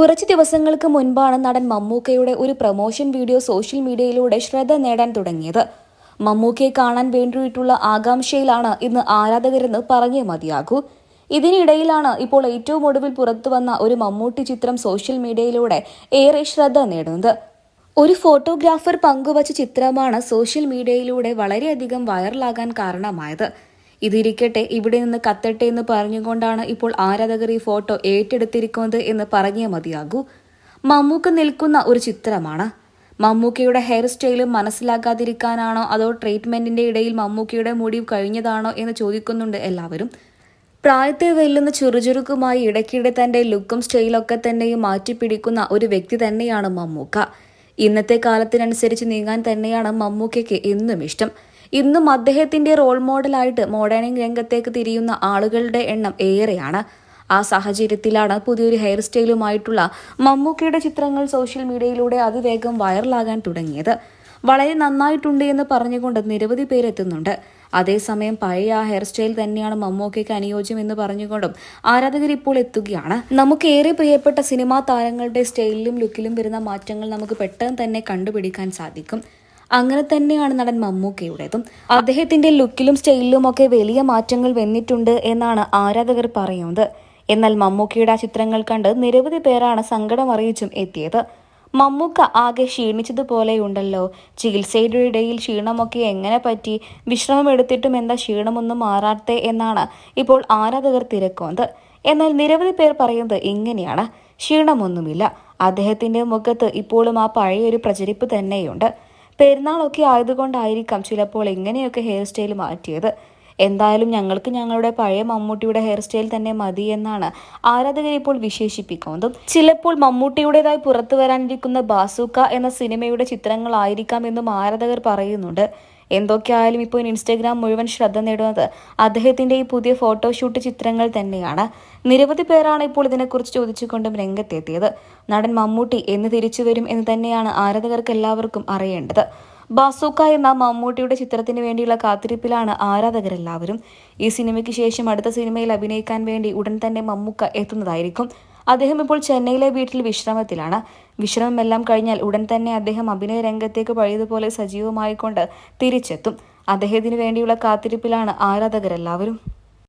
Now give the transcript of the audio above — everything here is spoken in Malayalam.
കുറച്ച് ദിവസങ്ങൾക്ക് മുൻപാണ് നടൻ മമ്മൂക്കയുടെ ഒരു പ്രൊമോഷൻ വീഡിയോ സോഷ്യൽ മീഡിയയിലൂടെ ശ്രദ്ധ നേടാൻ തുടങ്ങിയത്. മമ്മൂക്കയെ കാണാൻ വേണ്ടിയിട്ടുള്ള ആകാംക്ഷയിലാണ് ഇന്ന് ആരാധകരെന്ന് പറഞ്ഞേ മതിയാകൂ. ഇതിനിടയിലാണ് ഇപ്പോൾ ഏറ്റവും ഒടുവിൽ പുറത്തു വന്ന ഒരു മമ്മൂട്ടി ചിത്രം സോഷ്യൽ മീഡിയയിലൂടെ ഏറെ ശ്രദ്ധ നേടുന്നത്. ഒരു ഫോട്ടോഗ്രാഫർ പങ്കുവച്ച ചിത്രമാണ് സോഷ്യൽ മീഡിയയിലൂടെ വളരെയധികം വൈറലാകാൻ കാരണമായത്. ഇതിരിക്കട്ടെ ഇവിടെ നിന്ന് കത്തട്ടെ എന്ന് പറഞ്ഞുകൊണ്ടാണ് ഇപ്പോൾ ആരാധകർ ഈ ഫോട്ടോ ഏറ്റെടുത്തിരിക്കുന്നത് എന്ന് പറഞ്ഞേ മതിയാകൂ. മമ്മൂക്ക് നിൽക്കുന്ന ഒരു ചിത്രമാണ്. മമ്മൂക്കയുടെ ഹെയർ സ്റ്റൈലും മനസ്സിലാക്കാതിരിക്കാനാണോ അതോ ട്രീറ്റ്മെന്റിന്റെ ഇടയിൽ മമ്മൂക്കയുടെ മുടി കഴിഞ്ഞതാണോ എന്ന് ചോദിക്കുന്നുണ്ട് എല്ലാവരും. പ്രായത്തെ വെല്ലുന്ന ചുറുചുറുക്കുമായി ഇടയ്ക്കിടെ തന്റെ ലുക്കും സ്റ്റൈലൊക്കെ തന്നെയും മാറ്റിപ്പിടിക്കുന്ന ഒരു വ്യക്തി തന്നെയാണ് മമ്മൂക്ക. ഇന്നത്തെ കാലത്തിനനുസരിച്ച് നീങ്ങാൻ തന്നെയാണ് മമ്മൂക്കയ്ക്ക് എന്നും ഇഷ്ടം. ഇന്നും അദ്ദേഹത്തിന്റെ റോൾ മോഡലായിട്ട് മോഡേണിംഗ് രംഗത്തേക്ക് തിരിയുന്ന ആളുകളുടെ എണ്ണം ഏറെയാണ്. ആ സാഹചര്യത്തിലാണ് പുതിയൊരു ഹെയർ സ്റ്റൈലുമായിട്ടുള്ള മമ്മൂക്കയുടെ ചിത്രങ്ങൾ സോഷ്യൽ മീഡിയയിലൂടെ അതിവേഗം വൈറലാകാൻ തുടങ്ങിയത്. വളരെ നന്നായിട്ടുണ്ട് എന്ന് പറഞ്ഞുകൊണ്ട് നിരവധി പേരെത്തുന്നുണ്ട് അതേസമയം പഴയ ആ ഹെയർ സ്റ്റൈൽ തന്നെയാണ് മമ്മൂക്കയ്ക്ക് അനുയോജ്യം എന്ന് പറഞ്ഞുകൊണ്ടും ആരാധകർ ഇപ്പോൾ എത്തുകയാണ്. നമുക്ക് ഏറെ പ്രിയപ്പെട്ട സിനിമാ താരങ്ങളുടെ സ്റ്റൈലിലും ലുക്കിലും വരുന്ന മാറ്റങ്ങൾ നമുക്ക് പെട്ടെന്ന് തന്നെ കണ്ടുപിടിക്കാൻ സാധിക്കും. അങ്ങനെ തന്നെയാണ് നടൻ മമ്മൂക്കയുടേതും അദ്ദേഹത്തിന്റെ ലുക്കിലും സ്റ്റൈലിലും ഒക്കെ വലിയ മാറ്റങ്ങൾ വന്നിട്ടുണ്ട് എന്നാണ് ആരാധകർ പറയുന്നത്. എന്നാൽ മമ്മൂക്കയുടെ ആ ചിത്രങ്ങൾ കണ്ട് നിരവധി പേരാണ് സങ്കടം അറിയിച്ചും എത്തിയത്. മമ്മൂക്ക ആകെ ക്ഷീണിച്ചതുപോലെയുണ്ടല്ലോ. ചികിത്സയുടെ ഇടയിൽ ക്ഷീണമൊക്കെ എങ്ങനെ പറ്റി? വിശ്രമം എടുത്തിട്ടും എന്താ ക്ഷീണമൊന്നും മാറാത്തെ എന്നാണ് ഇപ്പോൾ ആരാധകർ തിരക്കുന്നത്. എന്നാൽ നിരവധി പേർ പറയുന്നത് ഇങ്ങനെയാണ്. ക്ഷീണമൊന്നുമില്ല. അദ്ദേഹത്തിന്റെ മുഖത്ത് ഇപ്പോഴും ആ പഴയൊരു പ്രചരിപ്പ് തന്നെയുണ്ട്. പെരുന്നാളൊക്കെ ആയതുകൊണ്ടായിരിക്കാം ചിലപ്പോൾ ഇങ്ങനെയൊക്കെ ഹെയർ സ്റ്റൈൽ മാറ്റിയത്. എന്തായാലും ഞങ്ങൾക്ക് ഞങ്ങളുടെ പഴയ മമ്മൂട്ടിയുടെ ഹെയർ സ്റ്റൈൽ തന്നെ മതി എന്നാണ് ആരാധകരെ ഇപ്പോൾ വിശേഷിപ്പിക്കുന്നതും. ചിലപ്പോൾ മമ്മൂട്ടിയുടേതായി പുറത്തു വരാനിരിക്കുന്ന ബാസൂക്ക എന്ന സിനിമയുടെ ചിത്രങ്ങളായിരിക്കാം എന്നും ആരാധകർ പറയുന്നുണ്ട്. എന്തൊക്കെയായാലും ഇപ്പോൾ ഇൻസ്റ്റഗ്രാം മുഴുവൻ ശ്രദ്ധ നേടുന്നത് അദ്ദേഹത്തിന്റെ ഈ പുതിയ ഫോട്ടോഷൂട്ട് ചിത്രങ്ങൾ തന്നെയാണ്. നിരവധി പേരാണ് ഇപ്പോൾ ഇതിനെക്കുറിച്ച് ചോദിച്ചുകൊണ്ടും രംഗത്തെത്തിയത്. നടൻ മമ്മൂട്ടി എന്ന് തിരിച്ചു വരും എന്ന് തന്നെയാണ് ആരാധകർക്ക് എല്ലാവർക്കും അറിയേണ്ടത്. ബാസൂക്ക എന്ന മമ്മൂട്ടിയുടെ ചിത്രത്തിന് വേണ്ടിയുള്ള കാത്തിരിപ്പിലാണ് ആരാധകരെല്ലാവരും. ഈ സിനിമയ്ക്ക് ശേഷം അടുത്ത സിനിമയിൽ അഭിനയിക്കാൻ വേണ്ടി ഉടൻ തന്നെ മമ്മൂക്ക എത്തുന്നതായിരിക്കും. അദ്ദേഹം ഇപ്പോൾ ചെന്നൈയിലെ വീട്ടിൽ വിശ്രമത്തിലാണ്. വിശ്രമമെല്ലാം കഴിഞ്ഞാൽ ഉടൻ തന്നെ അദ്ദേഹം അഭിനയ രംഗത്തേക്ക് പഴയതുപോലെ സജീവമായിക്കൊണ്ട് തിരിച്ചെത്തും. അദ്ദേഹത്തിന് വേണ്ടിയുള്ള കാത്തിരിപ്പിലാണ് ആരാധകരെല്ലാവരും.